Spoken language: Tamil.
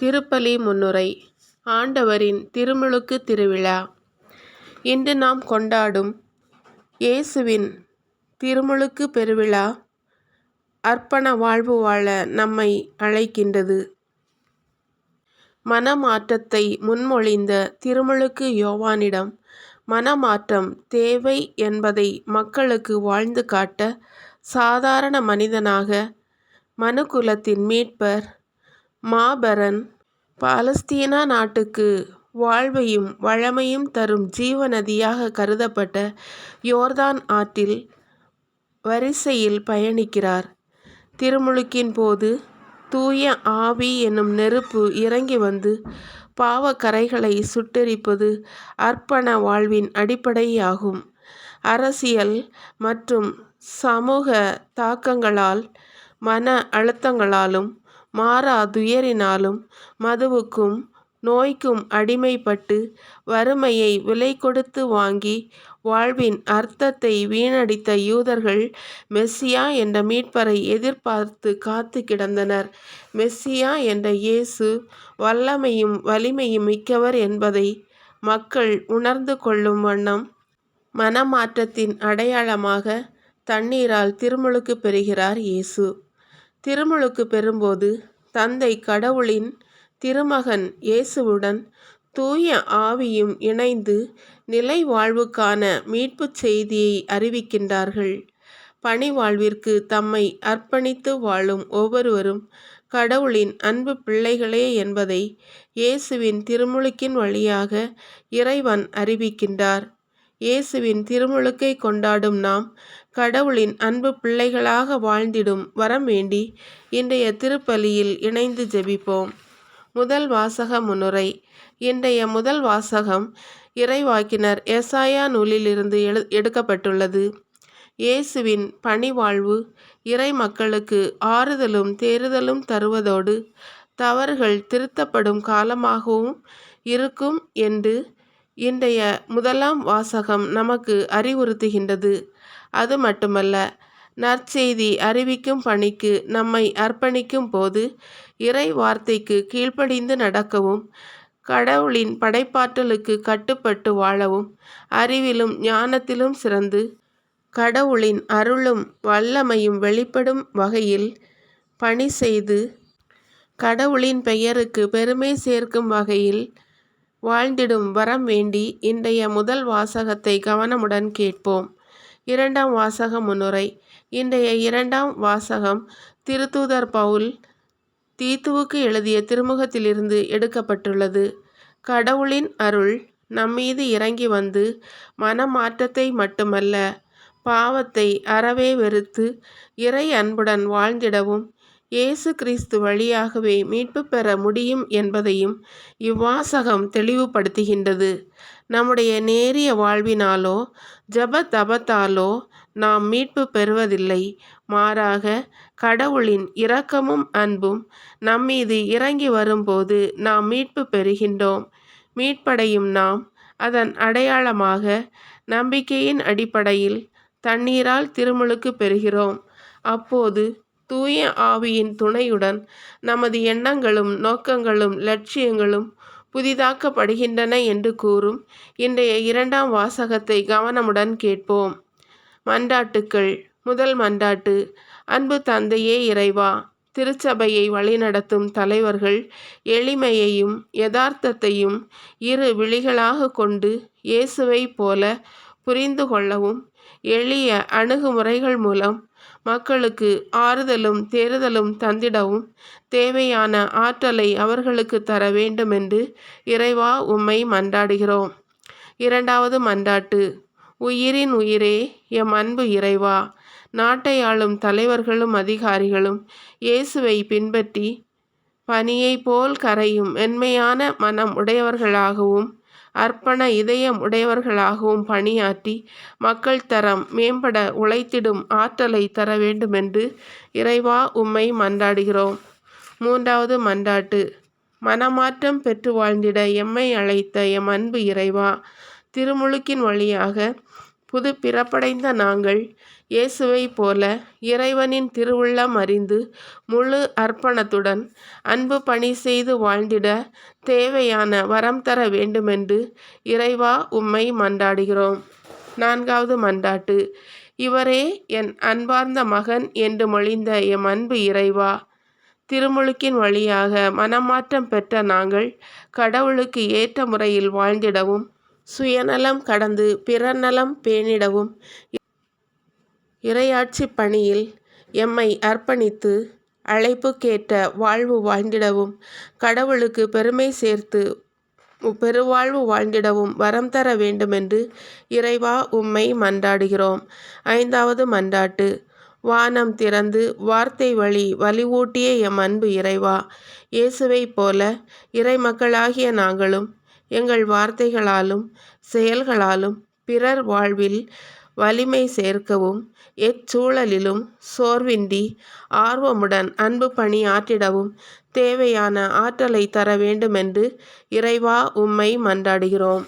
திருப்பலி முன்னுரை ஆண்டவரின் திருமுழுக்கு திருவிழா. இன்று நாம் கொண்டாடும் இயேசுவின் திருமுழுக்கு பெருவிழா அர்ப்பண வாழ்வு வாழ நம்மை அழைக்கின்றது. மனமாற்றத்தை முன்மொழிந்த திருமுழுக்கு யோவானிடம் மனமாற்றம் தேவை என்பதை மக்களுக்கு வாழ்ந்து காட்ட சாதாரண மனிதனாக மனுக்குலத்தின் மீட்பர் மாபரன் பாலஸ்தீனா நாட்டுக்கு வாழ்வையும் வளமையும் தரும் ஜீவநதியாக கருதப்பட்ட யோர்தான் ஆற்றில் வரிசையில் பயணிக்கிறார். திருமுழுக்கின் போது தூய ஆவி என்னும் நெருப்பு இறங்கி வந்து பாவக்கரைகளை சுட்டெரிப்பது அர்ப்பண வாழ்வின் அடிப்படையாகும். அரசியல் மற்றும் சமூக தாக்கங்களால் மன அழுத்தங்களாலும் மாறா துயரினாலும் மதுவுக்கும் நோய்க்கும் அடிமைப்பட்டு வறுமையை விலை கொடுத்து வாங்கி வாழ்வின் அர்த்தத்தை வீணடித்த யூதர்கள் மெஸ்ஸியா என்ற மீட்பரை எதிர்பார்த்து காத்து கிடந்தனர். மெஸ்ஸியா என்ற இயேசு வல்லமையும் வலிமையும் மிக்கவர் என்பதை மக்கள் உணர்ந்து கொள்ளும் வண்ணம் மனமாற்றத்தின் அடையாளமாக தண்ணீரால் திருமுழுக்கு பெறுகிறார் இயேசு. திருமுழுக்கு பெறும்போது தந்தை கடவுளின் திருமகன் இயேசுவுடன் தூய ஆவியும் இணைந்து நிலை வாழ்வுக்கான மீட்புச் செய்தியை அறிவிக்கின்றார்கள். பணிவாழ்விற்கு தம்மை அர்ப்பணித்து வாழும் ஒவ்வொருவரும் கடவுளின் அன்பு பிள்ளைகளே என்பதை இயேசுவின் திருமுழுக்கின் வழியாக இறைவன் அறிவிக்கின்றார். இயேசுவின் திருமுழுக்கை கொண்டாடும் நாம் கடவுளின் அன்பு பிள்ளைகளாக வாழ்ந்திடும் வரம் வேண்டி இன்றைய திருப்பலியில் இணைந்து ஜெபிப்போம். முதல் வாசக முன்னுரை இன்றைய முதல் வாசகம் இறைவாக்கினர் எசாயா நூலிலிருந்து எடுக்கப்பட்டுள்ளது. இயேசுவின் பணிவாழ்வு இறை மக்களுக்கு ஆறுதலும் தேறுதலும் தருவதோடு தவறுகள் திருத்தப்படும் காலமாகவும் இருக்கும் என்று இன்றைய முதலாம் வாசகம் நமக்கு அறிவுறுத்துகின்றது. அது மட்டுமல்ல நற்செய்தி அறிவிக்கும் பணிக்கு நம்மை அர்ப்பணிக்கும் போது இறை வார்த்தைக்கு கீழ்ப்படிந்து நடக்கவும் கடவுளின் படைப்பாற்றலுக்கு கட்டுப்பட்டு வாழவும் அறிவிலும் ஞானத்திலும் சிறந்து கடவுளின் அருளும் வல்லமையும் வெளிப்படும் வகையில் பணி செய்து கடவுளின் பெயருக்கு பெருமை சேர்க்கும் வகையில் வாழ்ந்திடும் வரம் வேண்டி இன்றைய முதல் வாசகத்தை கவனமுடன் கேட்போம். இரண்டாம் வாசக முன்னுரை இன்றைய இரண்டாம் வாசகம் திருத்தூதர் பவுல் தீத்துவுக்கு எழுதிய திருமுகத்திலிருந்து எடுக்கப்பட்டுள்ளது. கடவுளின் அருள் நம்மீது இறங்கி வந்து மனமாற்றத்தை மட்டுமல்ல பாவத்தை அறவே வெறுத்து இறை அன்புடன் வாழ்ந்திடவும் இயேசு கிறிஸ்து வழியாகவே மீட்பு பெற முடியும் என்பதையும் இவ்வாசகம் தெளிவுபடுத்துகின்றது. நம்முடைய நேரிய வாழ்வினாலோ ஜெப தபத்தாலோ நாம் மீட்பு பெறுவதில்லை. மாறாக கடவுளின் இரக்கமும் அன்பும் நம்மீது இறங்கி வரும்போது நாம் மீட்பு பெறுகின்றோம். மீட்படையும் நாம் அதன் அடையாளமாக நம்பிக்கையின் அடிப்படையில் தண்ணீரால் திருமுழுக்கு பெறுகிறோம். அப்போது தூய ஆவியின் துணையுடன் நமது எண்ணங்களும் நோக்கங்களும் லட்சியங்களும் புதிதாக்கப்படுகின்றன என்று கூறும். இன்றைய இரண்டாம் வாசகத்தை கவனமுடன் கேட்போம். மண்டாட்டுக்கள் முதல் மண்டாட்டு அன்பு தந்தையே இறைவா திருச்சபையை வழிநடத்தும் தலைவர்கள் எளிமையையும் யதார்த்தத்தையும் இரு விழிகளாகக் கொண்டு இயேசுவைப் போல புரிந்து கொள்ளவும் எளிய அணுகுமுறைகள் மூலம் மக்களுக்கு ஆறுதலும் தேறுதலும் தந்திடவும் தேவையான ஆற்றலை அவர்களுக்கு தர வேண்டுமென்று இறைவா உம்மை மன்றாடுகிறோம். இரண்டாவது மன்றாட்டு உயிரின் உயிரே எம் அன்பு இறைவா நாட்டை ஆளும் தலைவர்களும் அதிகாரிகளும் இயேசுவை பின்பற்றி பனியை போல் கரையும் மென்மையான மனம் உடையவர்களாகவும் அர்ப்பண இதயம் உடையவர்களாகவும் பணியாற்றி மக்கள் தரம் மேம்பட உழைத்திடும் ஆற்றலை தர வேண்டுமென்று இறைவா உம்மை மன்றாடுகிறோம். மூன்றாவது மன்றாட்டு மனமாற்றம் பெற்று வாழ்ந்திட எம்மை அழைத்த எம் அன்பு இறைவா திருமுழுக்கின் வழியாக புது பிறப்படைந்த நாங்கள் இயேசுவைப் போல இறைவனின் திருவுள்ளம் அறிந்து முழு அர்ப்பணத்துடன் அன்பு பணி செய்து வாழ்ந்திட தேவையான வரம் தர வேண்டுமென்று இறைவா உம்மை மன்றாடுகிறோம். நான்காவது மன்றாட்டு. இவரே என் அன்பார்ந்த மகன் என்று மொழிந்த எம் அன்பு இறைவா திருமுழுக்கின் வழியாக மனமாற்றம் பெற்ற நாங்கள் கடவுளுக்கு ஏற்ற முறையில் வாழ்ந்திடவும் சுயநலம் கடந்து பிறநலம் பேணிடவும். இறையாட்சி பணியில் எம்மை அர்ப்பணித்து அழைப்புக்கேற்ற வாழ்வு வாழ்ந்திடவும். கடவுளுக்கு பெருமை சேர்த்து பெருவாழ்வு வாழ்ந்திடவும் வரம் தர வேண்டுமென்று இறைவா உம்மை மன்றாடுகிறோம். ஐந்தாவது மன்றாட்டு. வானம் திறந்து வார்த்தை வழி வலிவூட்டிய எம் அன்பு இறைவா. இயேசுவைப் போல இறைமக்களாகிய நாங்களும் எங்கள் வார்த்தைகளாலும் செயல்களாலும் பிறர் வாழ்வில் வலிமை சேர்க்கவும் எச்சூழலிலும் சோர்வின்றி ஆர்வமுடன் அன்பு பணி ஆற்றிடவும் தேவையான ஆற்றலை தர வேண்டுமென்று இறைவா உம்மை மன்றாடுகிறோம்.